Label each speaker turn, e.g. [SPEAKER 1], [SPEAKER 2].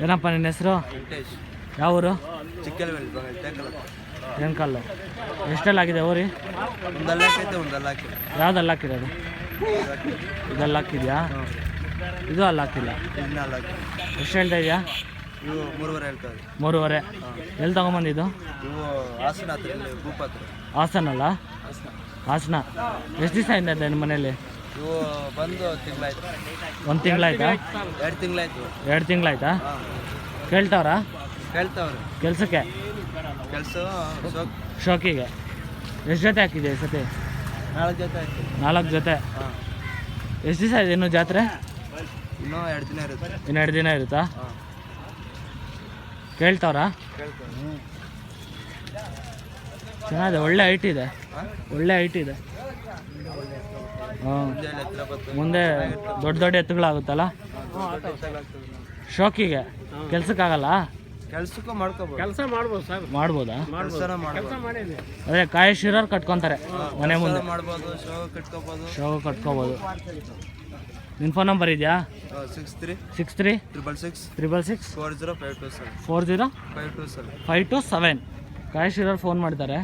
[SPEAKER 1] ಏನಪ್ಪ ನಿನ್ನ ಹೆಸರು? ಯಾವ ಊರು ಟೆಂಕಲ್ಲು ಎಷ್ಟೆಲ್ಲ ಆಗಿದೆ ಓರಿ
[SPEAKER 2] ಒಂದು ಅಲ್ಲಾಕೈತೆ ಒಂದು ಅಲ್ಲಾಕಿಲ್ಲ
[SPEAKER 1] ಯಾವ್ದು ಅಲ್ಲಿ ಹಾಕಿರೋದು? ಇದೆಲ್ಲ ಹಾಕಿದ್ಯಾ? ಇದು ಅಲ್ಲಿ ಹಾಕಿಲ್ಲ. ಎಷ್ಟು ಹೇಳ್ತಾ ಇದೆಯಾ?
[SPEAKER 2] ಮೂರುವರೆ ಹೇಳ್ತಾರೆ
[SPEAKER 1] ಮೂರುವರೆ. ಎಲ್ಲಿ ತಗೊಂಬಂದಿದ್ದು
[SPEAKER 2] ಹಾಸನ ಹಾಸನ
[SPEAKER 1] ಅಲ್ಲ
[SPEAKER 2] ಹಾಸನ.
[SPEAKER 1] ಎಷ್ಟು ದಿವಸ ಇಂದ ನಿಮ್ಮ ಮನೇಲಿ
[SPEAKER 2] ಇವು ಬಂದು ತಿಂಗಳಾಯ್ತು.
[SPEAKER 1] ಒಂದು ತಿಂಗಳಾಯ್ತಾ?
[SPEAKER 2] ಎರಡು ತಿಂಗಳಾಯ್ತು.
[SPEAKER 1] ಎರಡು ತಿಂಗಳಾಯ್ತಾ? ಕೇಳ್ತಾವ್ರಾ?
[SPEAKER 2] ಕೇಳ್ತಾವ್ರೆ.
[SPEAKER 1] ಕೆಲಸಕ್ಕೆ?
[SPEAKER 2] ಕೆಲಸ
[SPEAKER 1] ಶೋಕಿಗೆ. ಎಷ್ಟು ಜೊತೆ ಹಾಕಿದೆ ಈ ಸತಿ
[SPEAKER 2] ನಾಲ್ಕು ಜೊತೆ ಆಯ್ತು
[SPEAKER 1] ನಾಲ್ಕು ಜೊತೆ? ಎಷ್ಟು ದಿವಸ ಇದೆ ಇನ್ನು ಜಾತ್ರೆ?
[SPEAKER 2] ಇನ್ನೂ ಎರಡು ದಿನ ಇರುತ್ತೆ.
[SPEAKER 1] ಇನ್ನು ಎರಡು ದಿನ ಇರುತ್ತಾ? ಕೇಳ್ತಾವ್ರಾ? ಚೆನ್ನಾಗಿದೆ ಒಳ್ಳೆ ಹೈಟ್ ಇದೆ. ಒಳ್ಳೆ ಹೈಟ್ ಇದೆ.
[SPEAKER 2] ಮುಂದೆ
[SPEAKER 1] ಮುಂದೆ ದೊಡ್ಡ ದೊಡ್ಡ ಎತ್ತುಗಳಾಗುತ್ತಲ್ಲ? ಶೋಕಿಗೆ ಕೆಲ್ಸಕ್ಕಾಗಲ್ಲ?
[SPEAKER 2] ಕೆಲ್ಸಕ್ಕೂ ಮಾಡ್ಕೋಬಹುದು
[SPEAKER 3] ಕೆಲಸ ಮಾಡ್ಬೋದು ಸರ್.
[SPEAKER 1] ಮಾಡ್ಬೋದಾ?
[SPEAKER 2] ಕೆಲಸನ ಮಾಡ್ಬೋದು.
[SPEAKER 3] ಮಾಡಿದ್ವಿ
[SPEAKER 1] ಅದೇ ಕಾಯಶಿರೋರು ಕಟ್ಕೊತಾರೆ ಮನೆ ಮುಂದೆ.
[SPEAKER 2] ಮಾಡ್ಬೋದು ಶೋ ಕಟ್ಕೋಬೋದು.
[SPEAKER 1] ಶೋಗ ಕಟ್ಕೋಬೋದು. ನಿನ್ನ ಫೋನ್ ನಂಬರ್ ಇದೆಯಾ?
[SPEAKER 2] Six three
[SPEAKER 1] six three
[SPEAKER 2] triple six
[SPEAKER 1] triple six
[SPEAKER 2] four zero five two seven
[SPEAKER 1] four zero
[SPEAKER 2] five two seven
[SPEAKER 1] five two seven ಕಾಯಶಿರೋರು phone ಮಾಡ್ತಾರೆ.